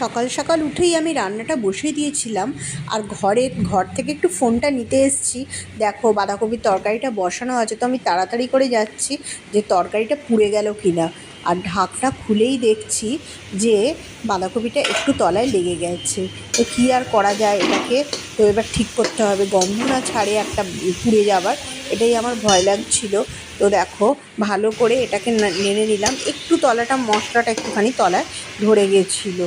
সকাল সকাল উঠেই আমি রান্নাটা বসিয়ে দিয়েছিলাম। আর ঘরে, ঘর থেকে একটু ফোনটা নিতে এসেছি। দেখো, বাঁধাকপির তরকারিটা বসানো আছে, তো আমি তাড়াতাড়ি করে যাচ্ছি যে তরকারিটা পুড়ে গেল কি না আর ঢাকটা খুলেই দেখছি যে বাঁধাকপিটা একটু তলায় লেগে গেছে। তো কী আর করা যায়? এটাকে তো এবার ঠিক করতে হবে। গন্ধ না ছাড়ে একটা পুড়ে যাবার, এটাই আমার ভয় লাগছিল। তো দেখো, ভালো করে এটাকে নেড়ে নিলাম। একটু তলাটা, মশলাটা একটুখানি তলায় ধরে গেছিল।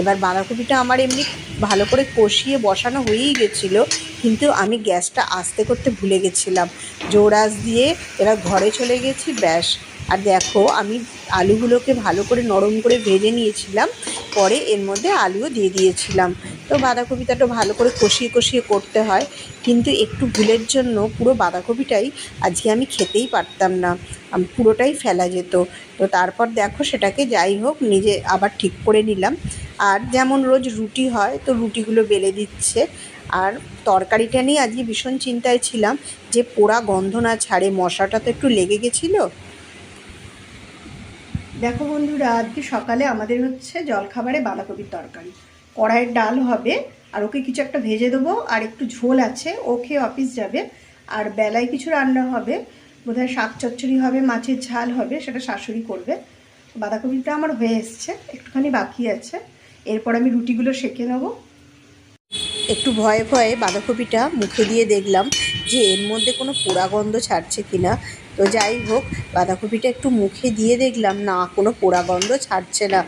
এবার বাঁধাকপিটা আমার এমনি ভালো করে কষিয়ে বসানো হয়েই গেছিল, কিন্তু আমি গ্যাসটা আস্তে করতে ভুলে গেছিলাম। জোরাস দিয়ে এবার ঘরে চলে গেছি, ব্যাস। আর দেখো, আমি আলুগুলোকে ভালো করে নরম করে ভেজে নিয়েছিলাম, পরে এর মধ্যে আলুও দিয়ে দিয়েছিলাম। তো বাঁধাকপিটা তো ভালো করে কষিয়ে কষিয়ে করতে হয়। কিন্তু একটু ভুলের জন্য পুরো বাঁধাকপিটাই আজকে আমি খেতেই পারতাম না। পুরোটাই ফেলা যেত। তো তারপর দেখো সেটাকে যাই হোক নিজে আবার ঠিক করে নিলাম। আর যেমন রোজ রুটি হয় তো রুটিগুলো বেলে দিচ্ছে। আর তরকারিটা নিয়ে আজকে ভীষণ চিন্তায় ছিলাম যে পোড়া গন্ধ না ছাড়ে মশাটা তো একটু লেগে গেছিল। দেখো বন্ধুরা, আজকে সকালে আমাদের হচ্ছে জলখাবারে বাঁধাকপির তরকারি। কড়াইয়ের ডাল হবে, আর ওকে কিছু একটা ভেজে দেবো, আর একটু ঝোল আছে, ও খেয়ে অফিস যাবে। আর বেলায় কিছু রান্না হবে, বোধহয় শাক চচ্চড়ি হবে, মাছের ঝাল হবে, সেটা শাশুড়ি করবে। বাঁধাকপিটা আমার হয়ে এসছে, একটুখানি বাকি আছে। এরপর আমি রুটিগুলো সেঁকে নেব। একটু ভয়ে ভয়ে বাঁধাকপিটা মুখে দিয়ে দেখলাম যে এর মধ্যে কোনো পোড়া গন্ধ ছাড়ছে কিনা। তো যাই হোক, বাঁধাকপিটা একটু মুখে দিয়ে দেখলাম, না, কোনো পোড়া গন্ধ ছাড়ছে না।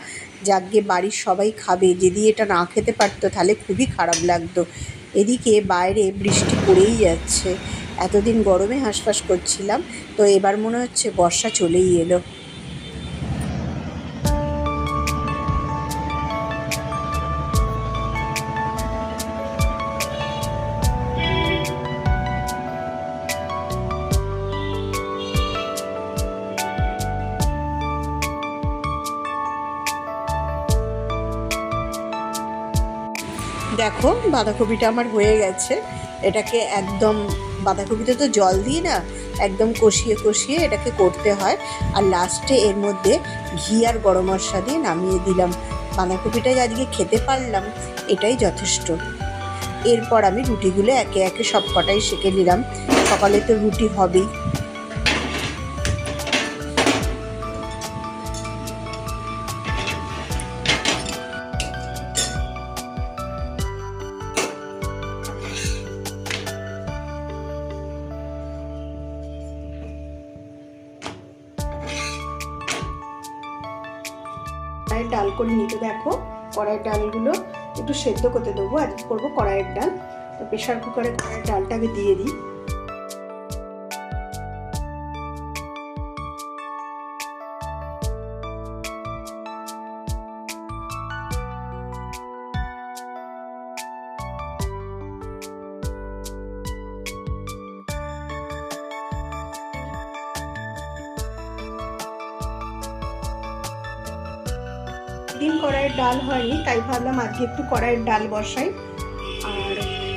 যাকে বাড়ির সবাই খাবে, যদি এটা না খেতে পারতো তাহলে খুবই খারাপ লাগতো। এদিকে বাইরে বৃষ্টি পড়েই যাচ্ছে। এতদিন গরমে হাঁসফাঁস করছিলাম, তো এবার মনে হচ্ছে বর্ষা চলেই এলো। দেখো, বাঁধাকপিটা আমার হয়ে গেছে। এটাকে একদম, বাঁধাকপিতে তো জল দিই না, একদম কষিয়ে কষিয়ে এটাকে করতে হয়। আর লাস্টে এর মধ্যে ঘি আর গরম মশলা দিয়ে নামিয়ে দিলাম। বাঁধাকপিটাই আজকে খেতে পারলাম, এটাই যথেষ্ট। এরপর আমি রুটিগুলো একে একে সব কটাই সেঁকে নিলাম। সকালে তো রুটি হবেই। ডাল করে নিতে দেখো। কড়াইয়ের ডালগুলো একটু সেদ্ধ করতে দেবো। আজকে করব কড়াইয়ের ডাল। তো প্রেশার কুকারে কড়াইয়ের ডালটাকে দিয়ে দিই। দিন কড়াইয়ের ডাল হয়নি, তাই ভাবলাম আজকে একটু কড়াইয়ের ডাল বসাই। আর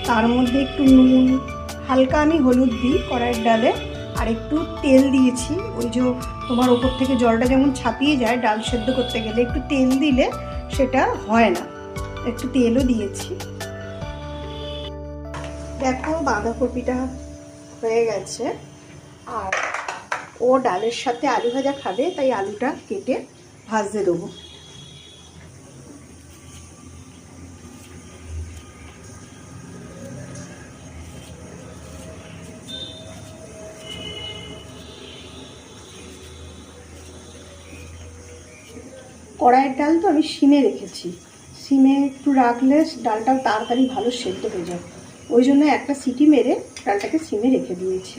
তার মধ্যে একটু নুন, হালকা আমি হলুদ দিই কড়াইয়ের ডালে, আর একটু তেল দিয়েছি। ওই যে তোমার ওপর থেকে জলটা যেমন ছাপিয়ে যায় ডাল সেদ্ধ করতে গেলে, একটু তেল দিলে সেটা হয় না। একটু তেলও দিয়েছি। দেখো বাঁধাকপিটা হয়ে গেছে। আর ও ডালের সাথে আলু ভাজা খাবে, তাই আলুটা কেটে ভাজতে দেবো। কড়াইয়ের ডাল তো আমি সিমে রেখেছি। সিমে একটু রাখলে ডালটাও তাড়াতাড়ি ভালো সেদ্ধ হয়ে যায়। ওই জন্য একটা সিটি মেরে ডালটাকে সিমে রেখে দিয়েছি।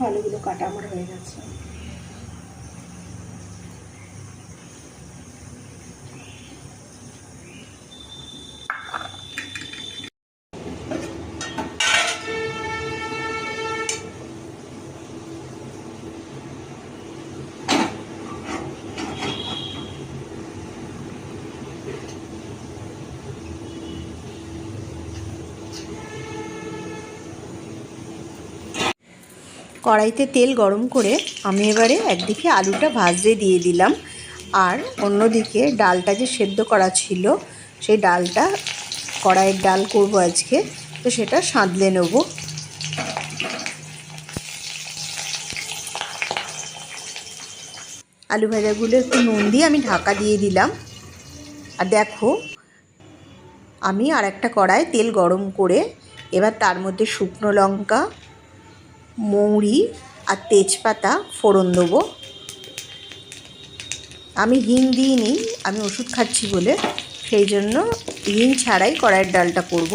আলুগুলো কাটা আমার হয়ে গেছে। কড়াইতে তেল গরম করে আমি এবারে একদিকে আলুটা ভাজতে দিয়ে দিলাম। আর অন্যদিকে ডালটা যে সেদ্ধ করা ছিল, সেই ডালটা কড়াইয়ের ডাল করব আজকে। তো সেটা সাঁতলে নেব। আলু ভাজাগুলো একটু নুন দিয়ে আমি ঢাকা দিয়ে দিলাম। আর দেখো, আমি আর একটা কড়াই তেল গরম করে এবার তার মধ্যে শুকনো লঙ্কা মৌরি আর তেজপাতা ফোড়ন দেবো। আমি হিং দিইনি আমি ওষুধ খাচ্ছি বলে। সেই জন্য হিং ছাড়াই কড়াইয়ের ডালটা করব।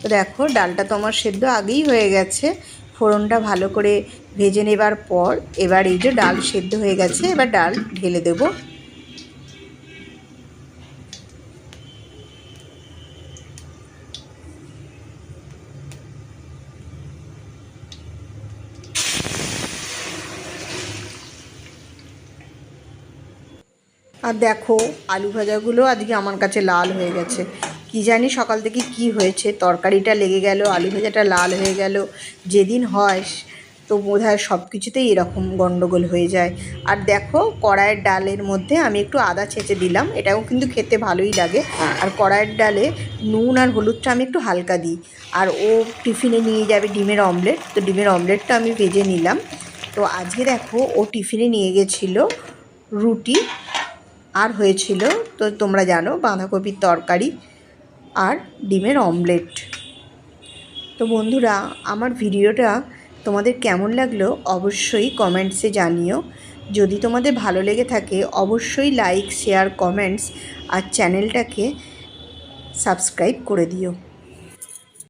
তো দেখো, ডালটা তো আমার সেদ্ধ আগেই হয়ে গেছে। ফোড়নটা ভালো করে ভেজে নেবার পর এবার এই যে ডাল সেদ্ধ হয়ে গেছে, এবার ডাল ঢেলে দেবো। আর দেখো, আলু ভাজাগুলো আজকে আমার কাছে লাল হয়ে গেছে। কি জানি সকাল থেকে কি হয়েছে, তরকারিটা লেগে গেল, আলু ভাজাটা লাল হয়ে গেল। যেদিন হয়, তো বোধ হয় সব কিছুতেই এরকম গন্ডগোল হয়ে যায়। আর দেখো, কড়াইয়ের ডালের মধ্যে আমি একটু আদা ছেঁচে দিলাম, এটাও কিন্তু খেতে ভালোই লাগে। আর কড়াইয়ের ডালে নুন আর হলুদটা আমি একটু হালকা দিই। আর ও টিফিনে নিয়ে যাবে ডিমের অমলেট, তো ডিমের অমলেটটা আমি ভেজে নিলাম। তো আজকে দেখো, ও টিফিনে নিয়ে গেছিল রুটি আর হয়েছিল তো তোমরা জানো বাঁধাকপির তরকারি আর ডিমের অমলেট। তো বন্ধুরা, আমার ভিডিওটা তোমাদের কেমন লাগল অবশ্যই কমেন্টসে জানিও। যদি তোমাদের ভালো লেগে থাকে, অবশ্যই লাইক, শেয়ার, কমেন্টস আর চ্যানেলটাকে সাবস্ক্রাইব করে দিও।